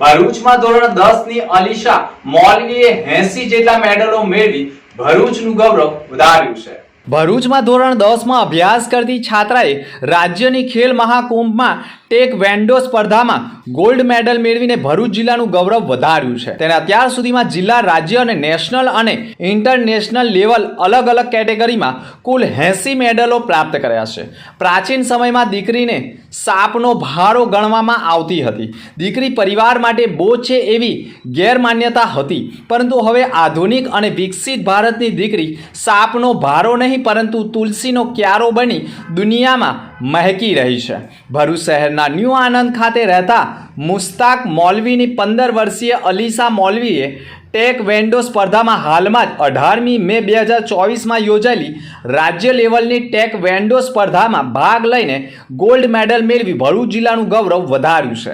ભરૂચમાં ધોરણ દસ ની અલીશા મોલવીએ એસી જેટલા મેડલો મેળવી ભરૂચનું ગૌરવ વધાર્યું છે ભરૂચમાં ધોરણ દસમાં અભ્યાસ કરતી છાત્રાએ રાજ્યની ખેલ મહાકુંભમાં ટેક વેન્ડો સ્પર્ધામાં ગોલ્ડ મેડલ મેળવીને ભરૂચ જિલ્લાનું ગૌરવ વધાર્યું છે તેને અત્યાર સુધીમાં જિલ્લા રાજ્ય અને નેશનલ અને ઇન્ટરનેશનલ લેવલ અલગ અલગ કેટેગરીમાં કુલ એંસી મેડલો પ્રાપ્ત કર્યા છે પ્રાચીન સમયમાં દીકરીને સાપનો ભારો ગણવામાં આવતી હતી દીકરી પરિવાર માટે બોજ છે એવી ગેરમાન્યતા હતી પરંતુ હવે આધુનિક અને વિકસિત ભારતની દીકરી સાપનો ભારો નહીં નથી પરંતુ તુલસીનો ક્યારો બની દુનિયામાં મહેકી રહી છે ભરૂચ શહેરના ન્યૂ આનંદ ખાતે રહેતા મુસ્તાક મોલવીની પંદર વર્ષીય અલીસા મોલવીએ ટેક વેન્ડો સ્પર્ધામાં હાલમાં જ અઢારમી મે બે હજાર ચોવીસમાં યોજાયેલી રાજ્ય લેવલની ટેક વેન્ડો સ્પર્ધામાં ભાગ લઈને ગોલ્ડ મેડલ મેળવી ભરૂચ જિલ્લાનું ગૌરવ વધાર્યું છે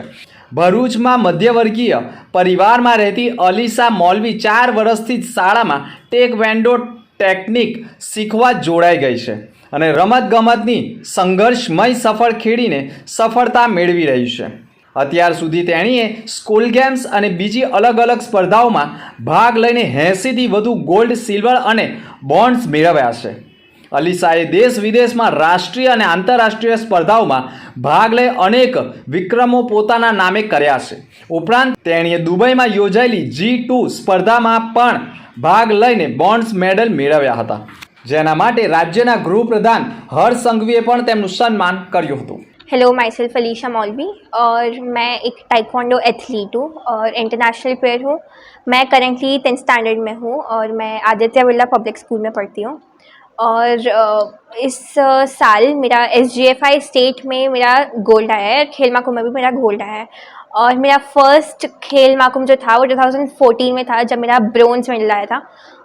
ભરૂચમાં મધ્યવર્ગીય પરિવારમાં રહેતી અલીસા મોલવી ચાર વર્ષથી જ શાળામાં ટેક વેન્ડો ટેકનિક શીખવા જોડાઈ ગઈ છે અને રમતગમતની સંઘર્ષમય સફળ ખેડીને સફળતા મેળવી રહી છે અત્યાર સુધી તેણીએ સ્કૂલ ગેમ્સ અને બીજી અલગ અલગ સ્પર્ધાઓમાં ભાગ લઈને એંસીથી વધુ ગોલ્ડ સિલ્વર અને બોન્ડ્સ મેળવ્યા છે અલી શાહે દેશ વિદેશમાં રાષ્ટ્રીય અને આંતરરાષ્ટ્રીય સ્પર્ધાઓમાં ભાગ લઈ અનેક વિક્રમો પોતાના નામે કર્યા છે ઉપરાંત તેણીએ દુબઈમાં યોજાયેલી જી ટુ સ્પર્ધામાં પણ ભાગ લઈને બોન્ડ્સ મેડલ મેળવ્યા હતા જેના માટે રાજ્યના ગૃહપ્રધાન હર્ષ સંઘવીએ પણ તેમનું સન્માન કર્યું હતું હેલો माई सेल्फ अलीशा मौलवी और मैं एक टाइकोंडो एथलीट हूँ और इंटरनेशनल प्लेयर हूँ मैं करेंटली टेंथ स्टैंडर्ड में हूँ और मैं आदित्य बिरला पब्लिक स्कूल में पढ़ती और इस साल मेरा एस स्टेट में मेरा गोल्ड आया है खेल महाकुंभ में भी मेरा गोल्ड आया है और मेरा फर्स्ट खेल महाकुंभ जो था वो 2014 में था जब मेरा ब्रॉन्ज मेडल आया था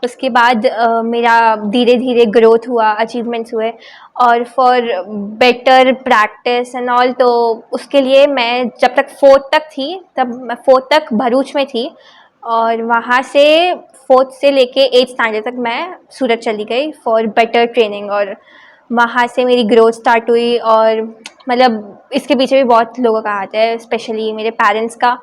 उसके बाद मेरा धीरे धीरे ग्रोथ हुआ अचीवमेंट्स हुए और for better practice and all तो उसके लिए मैं जब तक फोर्थ तक थी तब मैं फोर्थ तक भरूच में थी और वहाँ से फोर्थ से लेके एट स्टैंडर्ड तक मैं सूरत चली गई फॉर बेटर ट्रेनिंग और वहाँ से मेरी ग्रोथ स्टार्ट हुई और मतलब इसके पीछे भी बहुत लोगों का हाथ है स्पेशली मेरे पेरेंट्स का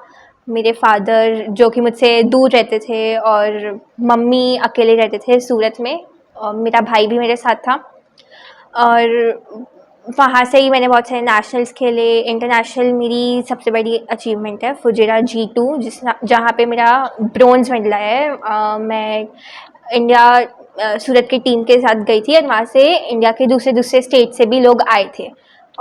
मेरे फादर जो कि मुझसे दूर रहते थे और मम्मी अकेले रहते थे सूरत में और मेरा भाई भी मेरे साथ था और वहाँ से ही मैंने बहुत सारे नेशनल्स खेले इंटरनेशनल मेरी सबसे बड़ी अचीवमेंट है फुजेरा जी टू जिस जहाँ पे मेरा ब्रॉन्ज मेडल है आ, मैं इंडिया सूरत की टीम के साथ गई थी और वहाँ से इंडिया के दूसरे दूसरे स्टेट से भी लोग आए थे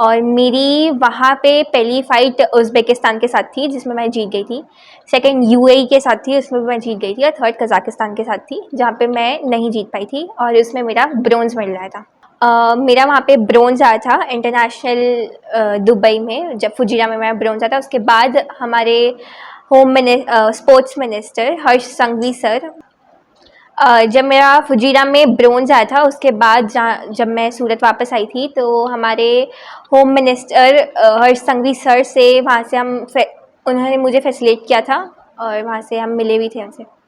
और मेरी वहाँ पे पहली फ़ाइट उज़्बेकिस्तान के साथ थी जिसमें मैं जीत गई थी सेकंड यूएई e के साथ थी उसमें भी मैं जीत गई थी और थर्ड कज़ाकिस्तान के साथ थी जहाँ पे मैं नहीं जीत पाई थी और उसमें मेरा ब्रॉन्ज मेडल आया था Uh, मेरा वहाँ पे ब्रोंज आया था इंटरनेशनल दुबई में जब फुजीरा में मेरा ब्रोंज आया था उसके बाद हमारे home mini sports minister Harsh Sanghavi sir uh, जब मेरा फुजीरा में ब्रोंज आया था उसके बाद जब मैं सूरत वापस आई थी तो हमारे home minister Harsh Sanghavi sir से वहाँ से हम उन्होंने मुझे फैसिलेट किया था और वहाँ से हम मिले भी थे उनसे